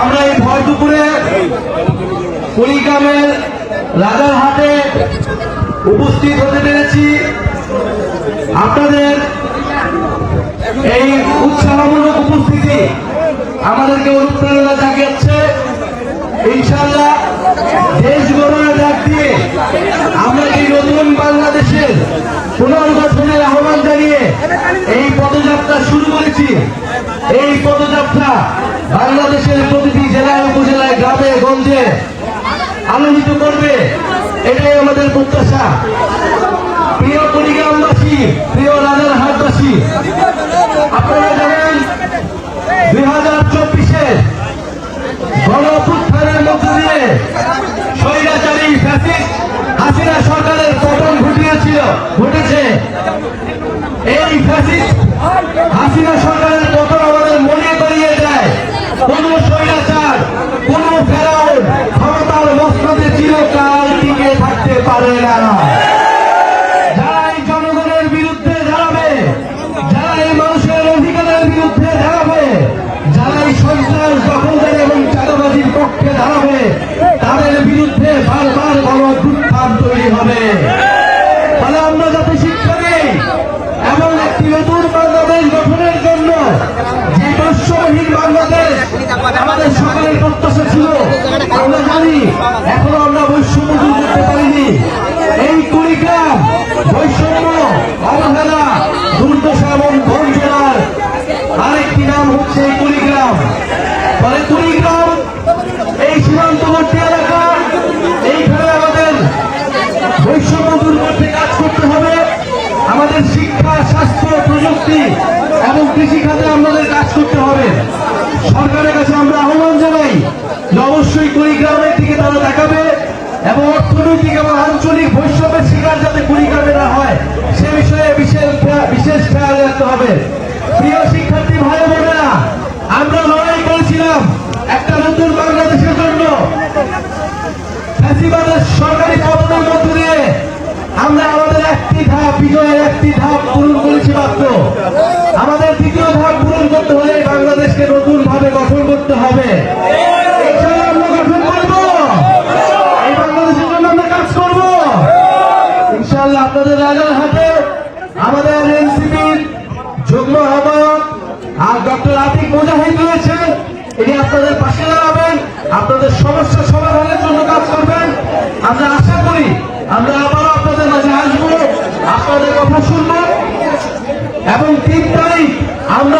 আমরা এই ভর দুপুরে কুড়িগ্রামের রাজারহাটে উপস্থিত হতে পেরেছি। আপনাদের এই উৎসাহমূলক উপস্থিতি আমাদেরকে অনুপ্রেরণা জাগাচ্ছে ইনশাল্লাহ দেশ গড়ার ডাক দিয়ে আমরা এই নতুন বাংলাদেশের পুনর্গঠনের আহ্বান জানিয়ে এই পদযাত্রা শুরু করেছি? এই পদযাত্রা বাংলাদেশের প্রতিটি জেলায়, উপজেলায়, গ্রামে, গঞ্জে আলোকিত করবে। এটাই আমাদের প্রত্যাশা। প্রিয় কুড়িগ্রামবাসী, প্রিয় রাজার হাটবাসী আপনারা জানেন, দুই হাজার চব্বিশে গণপুত্থানের মধ্য দিয়ে স্বৈরাচারী ফ্যাসিস্ট হাসিনা সরকারের পতন ঘটিয়েছিল, ঘটেছে। এই ফ্যাসিস্ট হাসিনা সরকারের প্রত্যাশা ছিল, আমরা জানি, এখনও আমরা বৈষম্য দূর করতে পারিনি। এই কুড়িগ্রাম বৈষম্য, অবহেলা, দুর্দশা এবং বঞ্চনার আরেকটি নাম হচ্ছে এই কুড়িগ্রাম। ফলে কুড়িগ্রাম এই সীমান্তবর্তী এলাকা, এইখানে আমাদের বৈষম্য দূর করতে কাজ করতে হবে। আমাদের শিক্ষা, স্বাস্থ্য, প্রযুক্তি এবং কৃষি খাতে আমাদের কাজ করতে হবে। সরকারের কাছে আমরা আহ্বান জানাই যে অবশ্যই কুড়িগ্রামের দিকে তারা দেখাবে এবং অর্থনৈতিক এবং আঞ্চলিক বৈষম্যের শিকার যাতে কুড়িগ্রামে না হয়, সে বিষয়ে বিশেষ বিশেষ খেয়াল রাখতে হবে। প্রিয় শিক্ষার্থী ভাই বোনেরা, আমরা লড়াই করেছিলাম একটা নতুন বাংলাদেশের জন্য। সরকারি পতনের মধ্য দিয়ে আমরা আমাদের একটি ধাপ, বিজয়ের একটি ধাপ পূরণ করেছি মাত্র। আমাদের ধাপ পূরণ করতে হলে বাংলাদেশকে নতুন ভাবে গঠন করতে হবে। হাতে আপনাদের পাশে দাঁড়াবেন, আপনাদের সমস্যা সমাধানের জন্য কাজ করবেন। আমরা আশা করি আমরা আবারও আপনাদের মাঝে আসব আপনাদের কথা শুনব এবং তিন তারিখ আমরা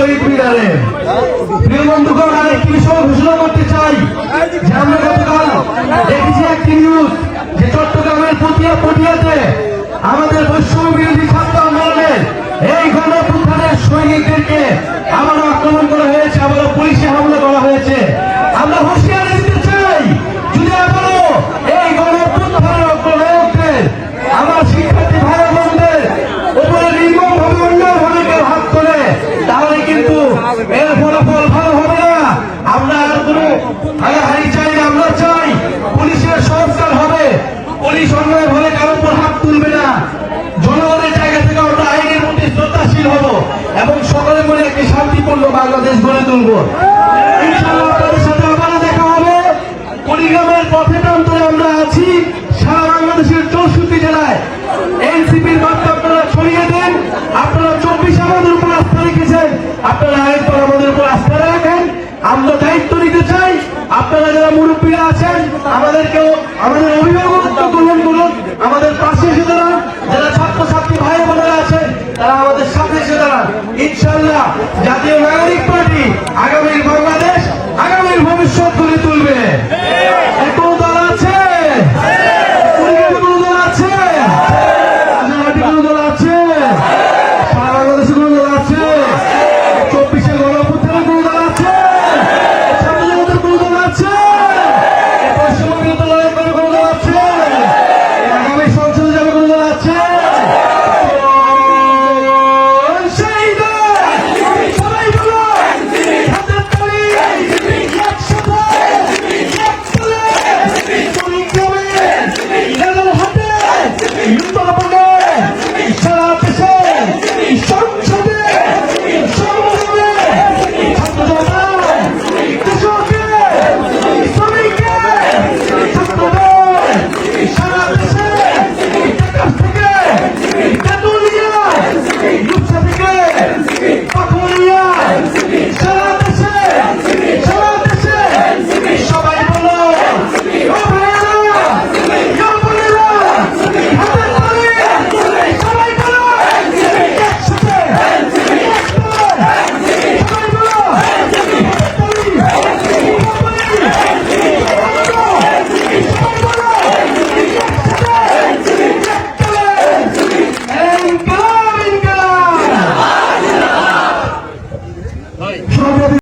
শহীদ মিনারে। আমরা চট্টগ্রামের আমাদের বৈষম্য বিরোধী ছাত্র আন্দোলনের এই আবারও আক্রমণ করা হয়েছে, আবারও পুলিশে হামলা করা হয়েছে। আমরা হুঁশিয়ারি দিতে চাই যদি আবারও এই গণঅভ্যুত্থানের অগ্রনায়কদের আমার শিক্ষার্থী ভাই বোনদের উপরে নির্মম ভাবে অন্যায় ভাবে কেউ হাত তোলে তাহলে কিন্তু এর ফলাফল ভালো হবে না আমরা আর কোনো হারি চাই না আমরা চাই পুলিশের সংস্কার হবে ভাবে কারোর উপর হাত তুলবে না। জনগণের জায়গা থেকে আমরা আইনের প্রতি শ্রদ্ধাশীল হব এবং সকলে একটি শান্তিপূর্ণ বাংলাদেশ গড়ে তুলব। কুড়িগ্রামের পথে প্রান্তরে আমরা আছি। সারা বাংলাদেশের চৌষট্টি জেলায়। এনসিপির বার্তা আপনারা ছড়িয়ে দেন। আপনারা চব্বিশ আমাদের উপর আস্থা রেখেছেন। আপনারা আরেকবার আমাদের উপর আস্থা রাখেন। আমরা দায়িত্ব নিতে চাই। আপনারা যারা মুরব্বীরা আছেন, আমাদেরকেও আমাদের অভিভাবক